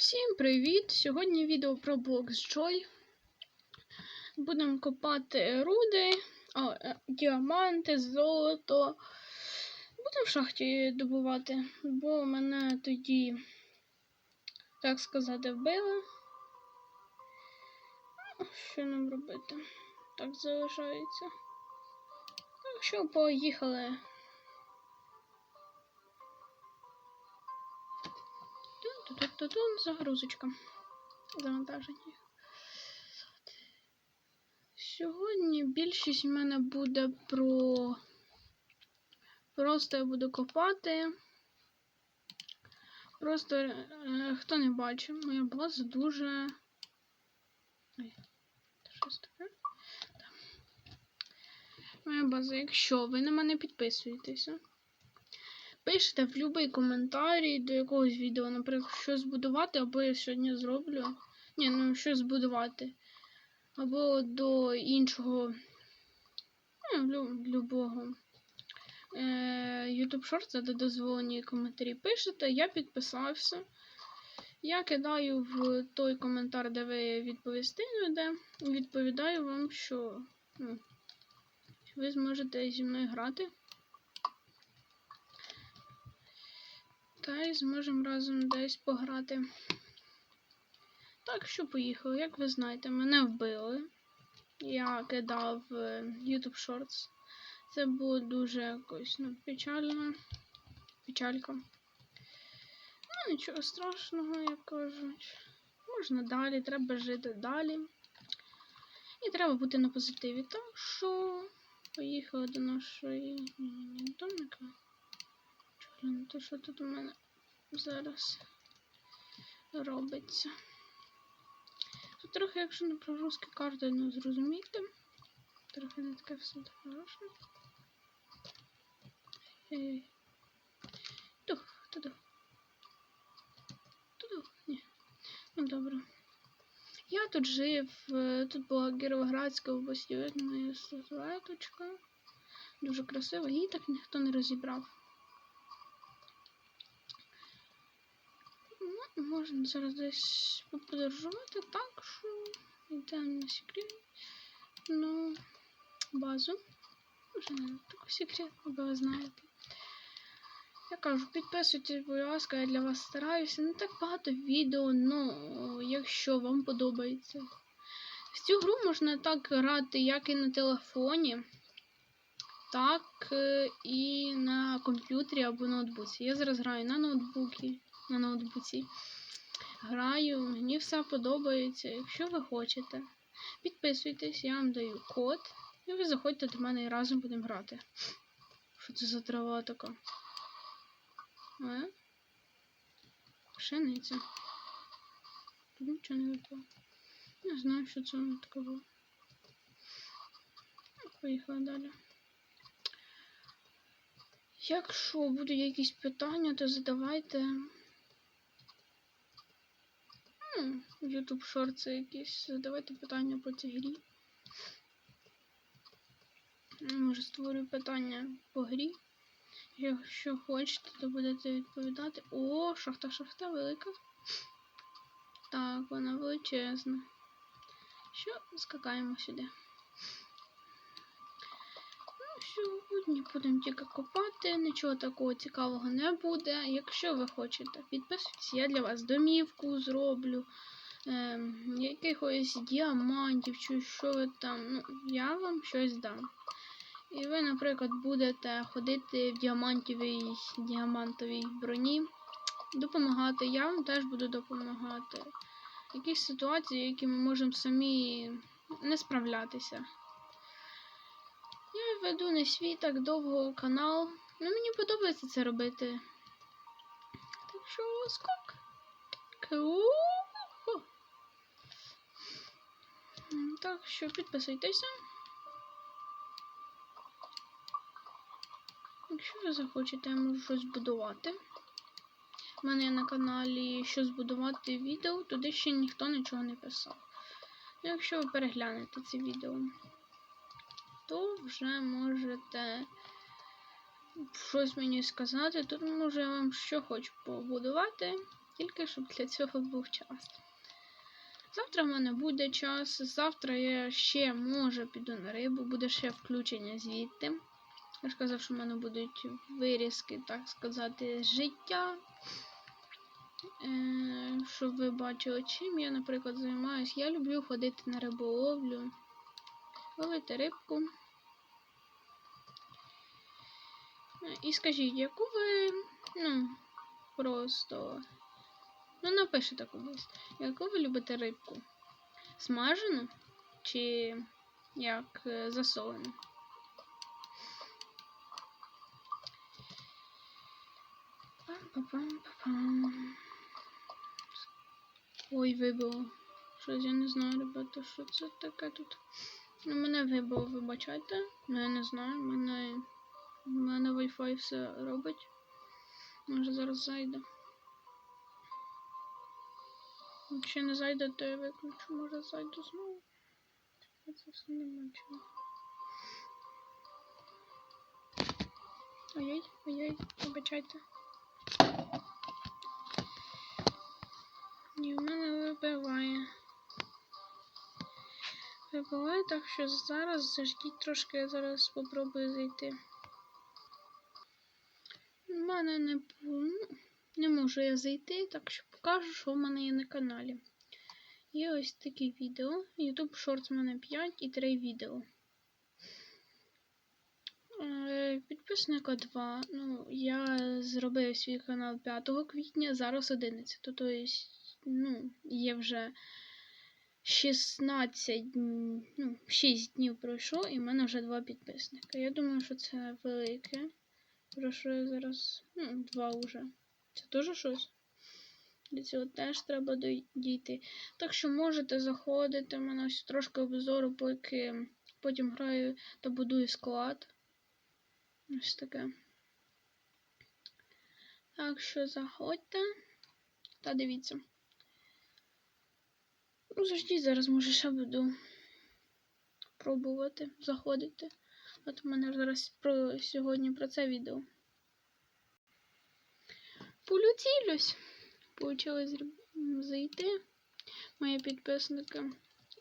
Всім привіт! Сьогодні відео про блок з Joy. Будемо копати руди, о, е, діаманти, золото. Будемо в шахті добувати, бо мене тоді, так сказати, вбили. Ну, Що нам робити? Так залишається. Так що поїхали. Тун-тун-тун-тун, загрузочка. Завантаження. Сьогодні більшість в мене буде про. Просто я буду копати. Просто е, хто не бачив, моя база дуже. Щось таке? Моя база, якщо ви на мене підписуєтеся, пишете в будь-який коментарі до якогось відео, наприклад, що збудувати, або я сьогодні зроблю. Ні, ну що збудувати. Або до іншого ну, любого е, YouTube шорта, де дозволені коментарі пишете, я підписався. Я кидаю в той коментар, де ви відповісти де, відповідаю вам, що ну, ви зможете зі мною грати. Та й зможемо разом десь пограти. Так що поїхали. Як ви знаєте, мене вбили. Я кидав е, YouTube Shorts. Це було дуже якось ну, печально. Печалька. Ну, нічого страшного, як кажуть. Можна далі, треба жити далі. І треба бути на позитиві. Так що поїхали до нашої домика. То що тут у мене зараз робиться. Тут трохи, якщо на прогрузки карти не зрозуміти. Трохи не таке все так хороше. Тух, туду. Туду. Ні. Ну добре. Я тут жив, е, тут була видно моя статуеточка. Дуже красиво, її так ніхто не розібрав. Ну, можна зараз десь поподорожувати, так що йдемо на секретну базу. Вже не таку секретну, бо ви знаєте. Я кажу, підписуйтесь, будь ласка, я для вас стараюся. Не так багато відео, ну, якщо вам подобається. В цю гру можна так грати як і на телефоні, так е, і на комп'ютері або ноутбуці. Я зараз граю на ноутбуці. На ноутбуці. Граю, мені все подобається. Якщо ви хочете, підписуйтесь, я вам даю код. І ви заходьте до мене і разом будемо грати. Що це за трава така? Е? Пшениця. Тут нічого не випало. Не знаю, що це таке було. Поїхали далі. Якщо будуть якісь питання, то задавайте. YouTube шорти якісь. Задавайте питання по цій грі. Може, створю питання по грі. Якщо хочете, то будете відповідати. О, шахта, шахта велика. Так, вона величезна. Що, скакаємо сюди. Сьогодні будемо тільки копати, нічого такого цікавого не буде. Якщо ви хочете, підписуйтесь, я для вас домівку зроблю. Ем, якихось діамантів, чи що там. Ну, я вам щось дам. І ви, наприклад, будете ходити в діамантовій, діамантовій броні, допомагати. Я вам теж буду допомагати. Якісь ситуації, які ми можемо самі не справлятися. Я веду не свій так довго канал. Ну, мені подобається це робити. Так що скок. Так, що підписуйтеся. Якщо ви захочете, я можу щось будувати. У мене на каналі що збудувати відео, туди ще ніхто нічого не писав. Ну, Якщо ви переглянете це відео, то вже можете щось мені сказати. Тут може я вам що хочу побудувати. тільки щоб для цього був час. Завтра в мене буде час. Завтра я ще може піду на рибу, буде ще включення звідти. Я ж казав, що в мене будуть вирізки, так сказати, з життя. Е, щоб ви бачили, чим я, наприклад, займаюся. Я люблю ходити на риболовлю, ловити рибку. І скажіть, яку ви, ну, просто. Ну, напишете кудись. Яку ви любите рибку? Смажену чи як е, засолену? Пам-пам-пам-пам. Ой, вибило. Щось я не знаю, ребята, що це таке тут. Ну, мене вибило, вибачайте. Ну, я не знаю, мене. Мене Wi-Fi все робить. Може зараз зайде. Якщо не зайде, то я виключу, може зайду знову. Я це все не бачила. Ой-ой, ой-ой, вибачайте. Ні, в мене вибиває. Вибиває, так що зараз заждіть трошки, я зараз спробую зайти. У мене не, ну, не можу я зайти, так що покажу, що в мене є на каналі. Є ось такі відео. YouTube Shorts в мене 5 і 3 відео. Е, Підписника 2. Ну, я зробив свій канал 5 квітня, зараз 11. Тобто, ну, є вже 16 ну, 6 днів пройшло, і в мене вже 2 підписника. Я думаю, що це велике. Про що я зараз. Ну, 2 вже. Це теж щось. До цього теж треба дійти. Так що можете заходити. У мене ось трошки обзору, поки потім граю та будую склад. Ось таке. Так що заходьте та дивіться. Ну, заждіть, зараз може ще буду пробувати заходити. От у мене зараз про сьогодні про це відео. Полюцілюсь. Получилось зайти. Мої підписники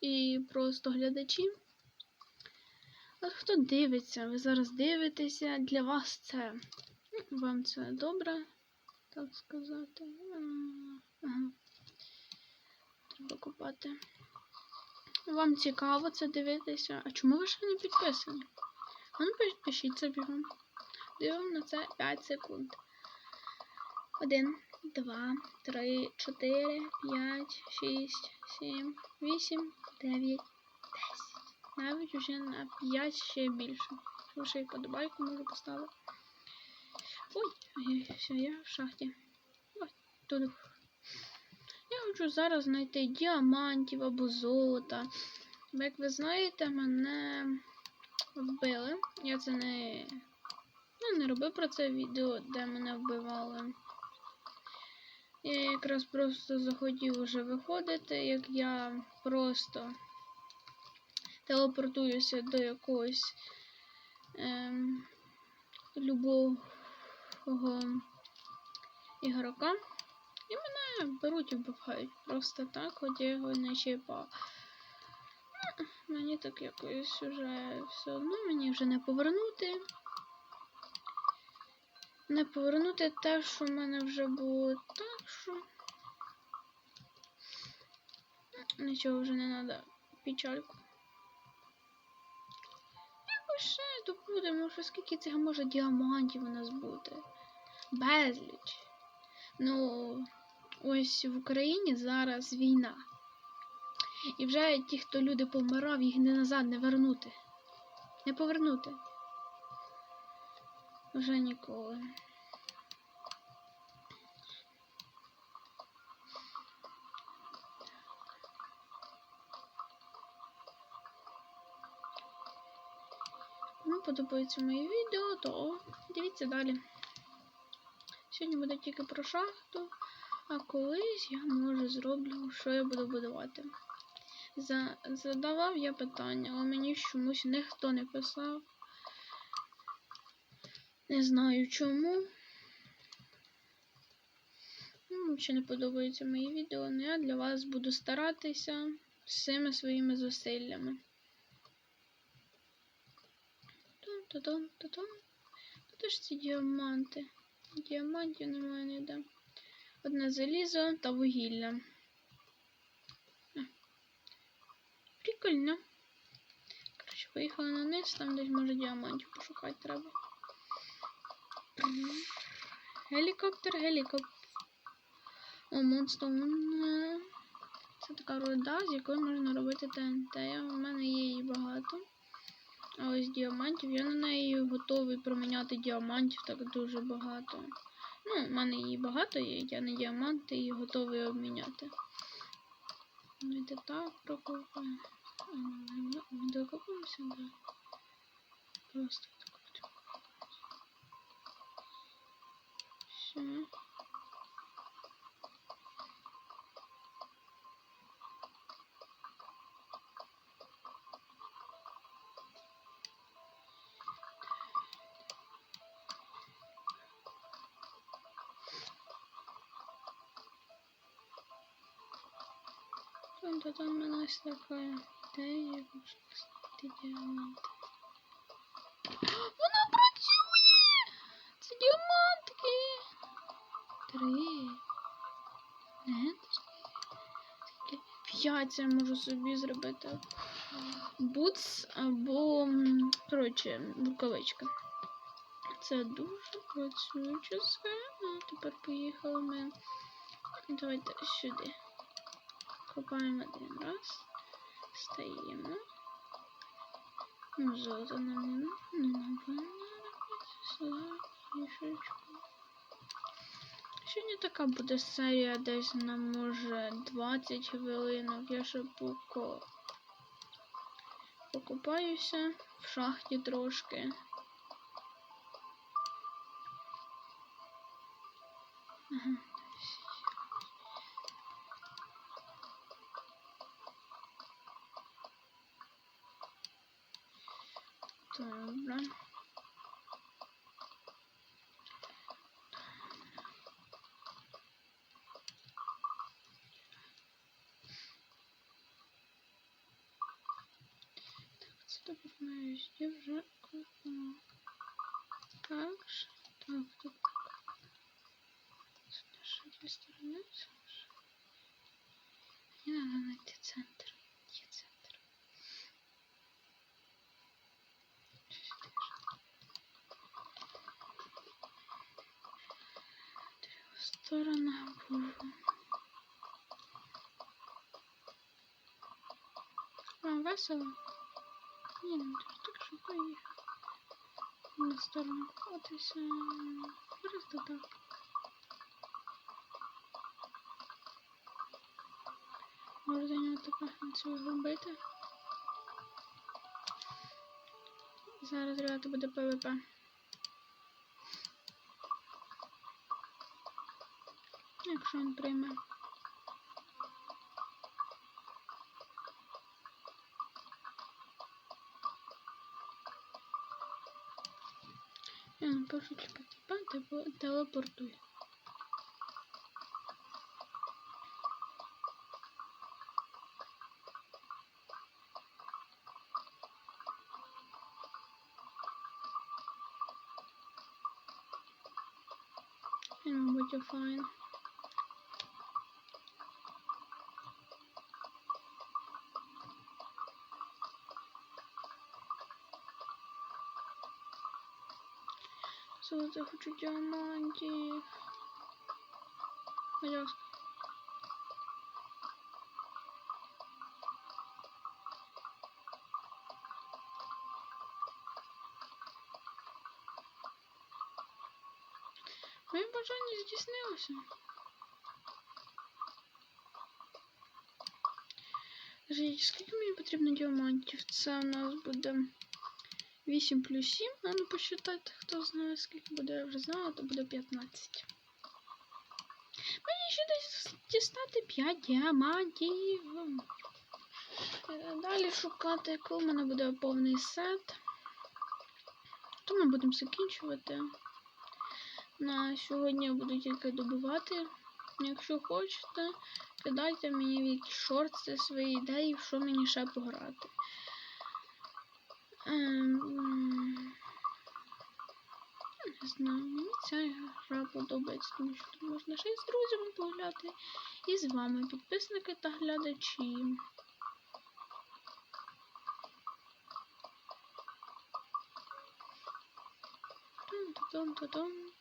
і просто глядачі. От хто дивиться, ви зараз дивитеся, для вас це. ну, Вам це добре, так сказати. Ага. Треба купати. Вам цікаво це дивитися. А чому ви ще не підписані? Ну підпишіться бігом. Дивимо на це 5 секунд. Один, два, три, чотири, п'ять, шість, сім, вісім, дев'ять, десять. Навіть уже на 5 ще більше. Ще й подобайку можу поставити. Ой, ой, все, я в шахті. Ой, тут. Я хочу зараз знайти діамантів або золота. Як ви знаєте, мене вбили. Я це не. Ну, не робив про це відео, де мене вбивали. Я якраз просто захотів уже виходити, як я просто телепортуюся до якогось ем, любого ігрока. І мене беруть і вбивають. Просто так, хоч я його не чіпав. Ну, Мені так якось вже все одно, мені вже не повернути. Не повернути те, що в мене вже було так, що. Нічого вже не треба. Печальку. Якось ще добудемо, що скільки цих може діамантів у нас буде. Безліч. Ну, ось в Україні зараз війна. І вже ті, хто люди помирав, їх не назад не вернути. Не повернути. Вже ніколи. Кому подобається моє відео, то дивіться далі. Сьогодні буде тільки про шахту, а колись я може зроблю, що я буду будувати. За, задавав я питання, але мені чомусь ніхто не писав. Не знаю чому. Ну, Чи не подобаються мої відео, але я для вас буду старатися всіми своїми зусиллями. Тун-тун-тун-тун. Тут ж ці діаманти. Діамантів немає ніде. Одне залізо та вугілля. Прикольно. Коротше, поїхали на низ, там десь може діамантів пошукати треба. Гелікоптер, гелікоптер. О, монстр. Це така руда, з якої можна робити ТНТ. У мене є її багато. А ось діамантів. Я на неї готовий проміняти діамантів так дуже багато. Ну, в мене її багато є, я не діаманти і готовий обміняти. Давайте так прокопаємо. Ми ми докопаємося, да. Просто так. Все. То там у мене ось така ідея, як можна знайти діаманти. Вона працює! Це діамантики! Три. Не, скільки? П'ять я можу собі зробити. Бутс або, коротше, рукавичка. Це дуже працююче все. Тепер поїхали ми. Давайте сюди. Копаємо один раз. Стоїмо. Ну, золото нам не нужно. Ну, Сюди, мішечку. Сьогодні така буде серія десь на може 20 хвилинок. Я ще поко покупаюся в шахті трошки. Маю сюди вже купила. Так ж. Так, так. Це наша дві сторони. Мені треба знайти центр. Є центр. Щось таке. Трьох сторонах було. Вам весело? Ні, ну ти поїхав. На сторону котися. Просто так. Може до нього така цього зробити. Зараз грати буде ПВП. Якщо він прийме. Типа типа телепортуй. Він, мабуть, офлайн. Золото хочу діамантів. Будь ласка. Моє бажання здійснилося. Скажіть, скільки мені потрібно діамантів? Це у нас буде 8 плюс 7. А ну посчитайте, хто знає, скільки буде, я вже знала, то буде 15. Мені ще десь дістати 5 діамантів. Далі шукати, коли в мене буде повний сет. То ми будемо закінчувати. На сьогодні я буду тільки добувати Якщо хочете, кидайте мені в якісь шорти свої ідеї, що мені ще пограти. Ем, Не знаю, мені ця гра подобається, тому що тут можна ще й з друзями погуляти, і з вами, підписники та глядачі. Тун-тун-тун-тун. Так,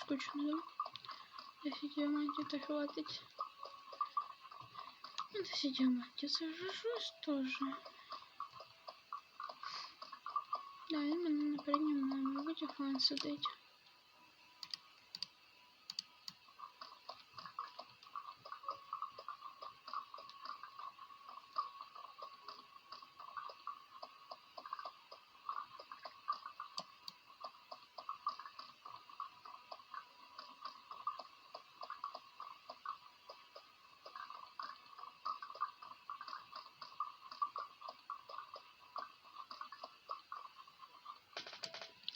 Скучно, да? 10 діамантів та хватить. Ну, 10 діамантів, це вже щось теж. Да, він мене на передньому, мабуть, офлайн сидить.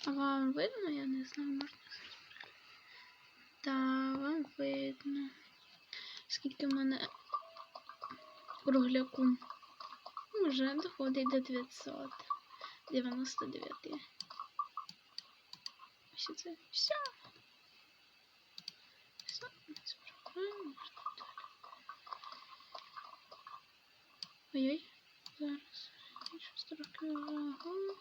А вам видно? Я не знаю, можна. Да, вам видно. Скільки в мене кругляку вже доходить до 999. Ось це все. Все, справляємо. Ой-ой, зараз. Щось трохи лагаю.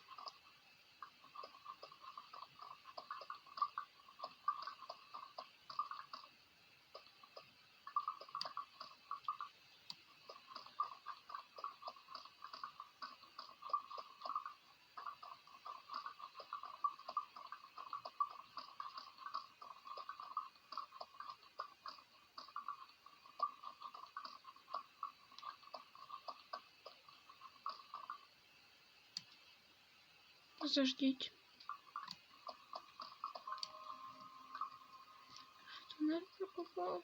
Заждіть. Тунель прокопав.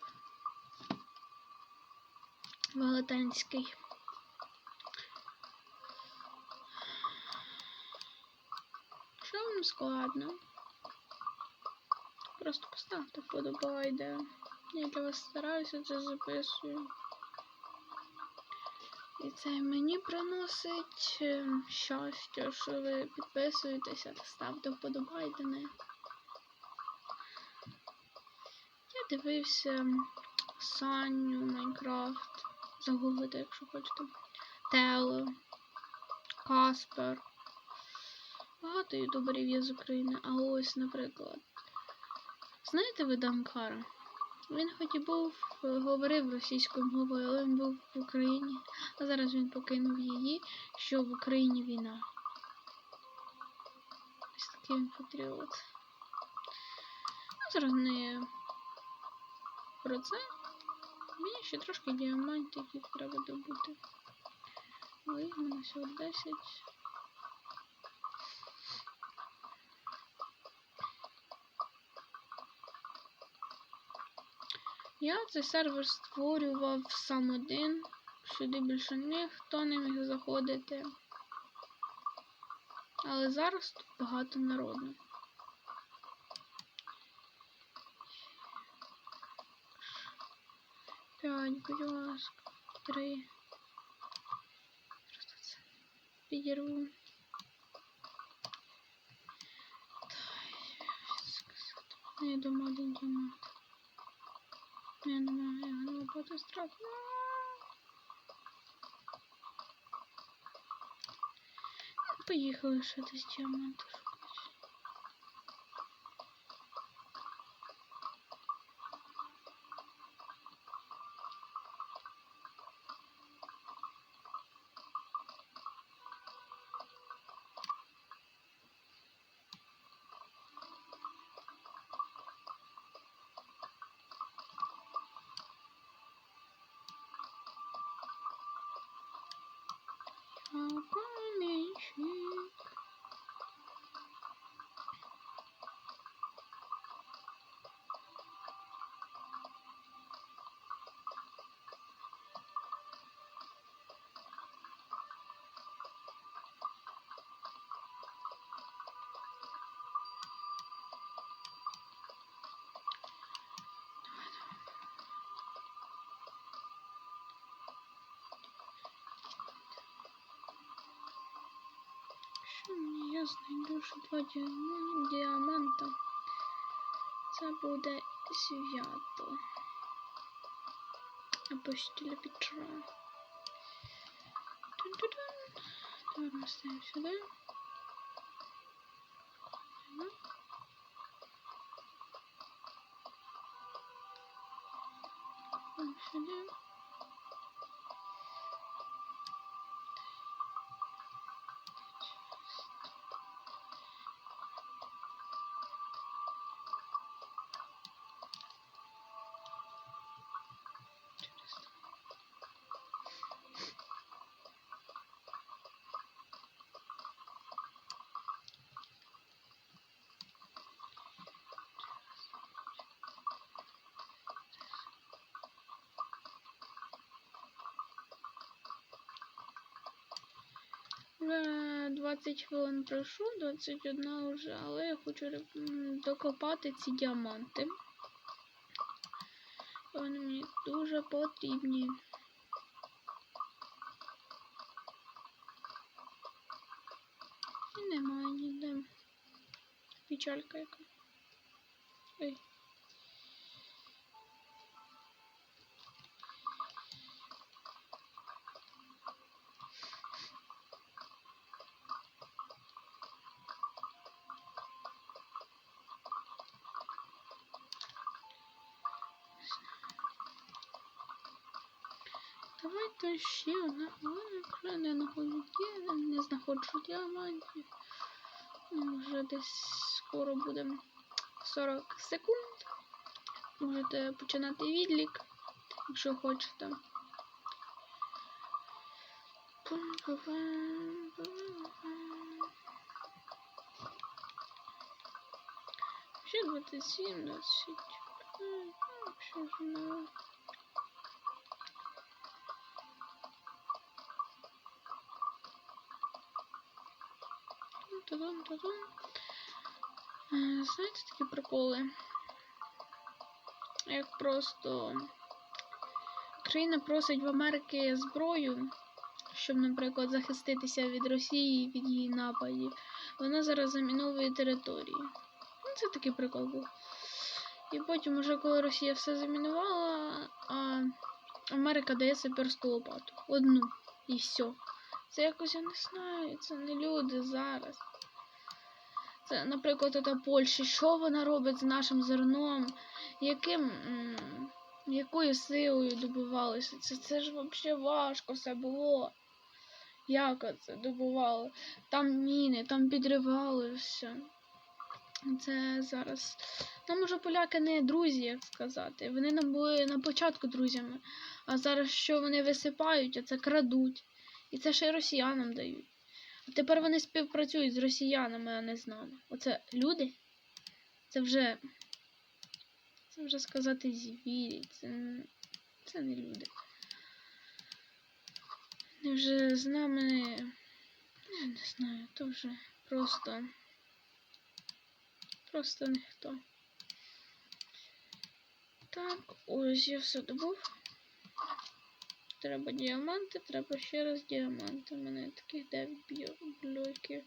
Велетенський. Що вам складно? Просто поставте вподобайде. Я для вас стараюся це записую. І це мені приносить е, щастя, що ви підписуєтеся та ставте вподобайдени. Я дивився Саню, Майнкрафт. Загуглите, якщо хочете. Тело, Каспер. Багато ютуберів є з України. А ось, наприклад. Знаєте ви Данкара? Він хоч і був, е, говорив російською мовою, але він був в Україні. А зараз він покинув її, що в Україні війна. Ось такий він патріот. Ну, зараз не про це. Мені ще трошки діамантів треба добути. Але їх мене всього 10. Я цей сервер створював сам один. Сюди більше ніхто не міг заходити. Але зараз тут багато народу. П'ять, будь ласка, три. Просто це підірву. Не дома один діамант. Я не буду страшно. Поїхали ще десь діаманти шукати. знайду ще два діаман- діаманта. Це буде свято. Апостіля Петра. Тун-тун-тун. Ми ставимо сюди. Сюди. Вже 20 хвилин пройшло, 21 вже, але я хочу докопати ці діаманти. Вони мені дуже потрібні. І немає ніде. Печалька яка. Ой. Давайте ще одна. Не знаходжу ді- не знаходжу діамантів. Ну, Вже десь скоро буде 40 секунд. Можете починати відлік, якщо хочете. Ще 27, 25. Ну, що ж не. Тудум-тудум. Е, Знаєте такі приколи? Як просто країна просить в Америки зброю, щоб, наприклад, захиститися від Росії, від її нападів. Вона зараз заміновує території. Ну, це такий прикол був. І потім, уже коли Росія все замінувала, а Америка дає саперську лопату. Одну. І все. Це якось я не знаю, це не люди зараз. Це, наприклад, ота Польща, що вона робить з нашим зерном, яким, якою силою добивалися. Це, це ж взагалі важко все було. Як це добували? Там міни, там підривали все. Це зараз. Нам уже поляки не друзі, як сказати. Вони нам були на початку друзями. А зараз що вони висипають, а це крадуть. І це ще й росіянам дають. Тепер вони співпрацюють з росіянами, а не з нами. Оце люди? Це вже. Це вже сказати звірі. Це, це не люди. Вони вже з нами. Я не знаю, то вже просто. Просто ніхто. Так, ось я все добув. Треба діаманти, треба ще раз діаманти. У мене таких 9 б'ю- блоків.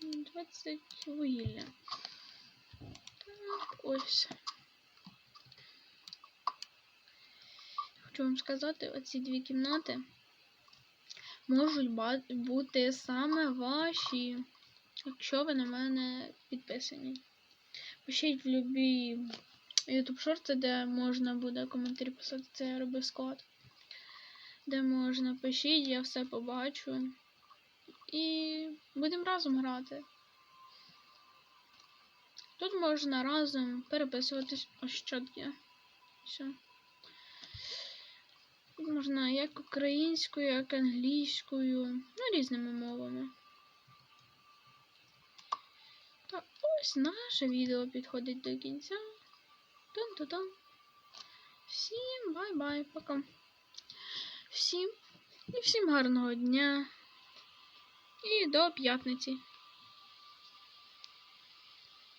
20 вугілля. Так, ось. Хочу вам сказати, оці дві кімнати можуть бути саме ваші, якщо ви на мене підписані. Пишіть в любі YouTube шорти, де можна буде коментарі писати, це я робив склад. Де можна пишіть, я все побачу. І будемо разом грати. Тут можна разом переписуватись ось що є. Все. Тут можна як українською, як англійською, ну різними мовами. Так, ось наше відео підходить до кінця. Тун-тун-тун. Всім бай-бай, пока. Всім і всім гарного дня. І до п'ятниці.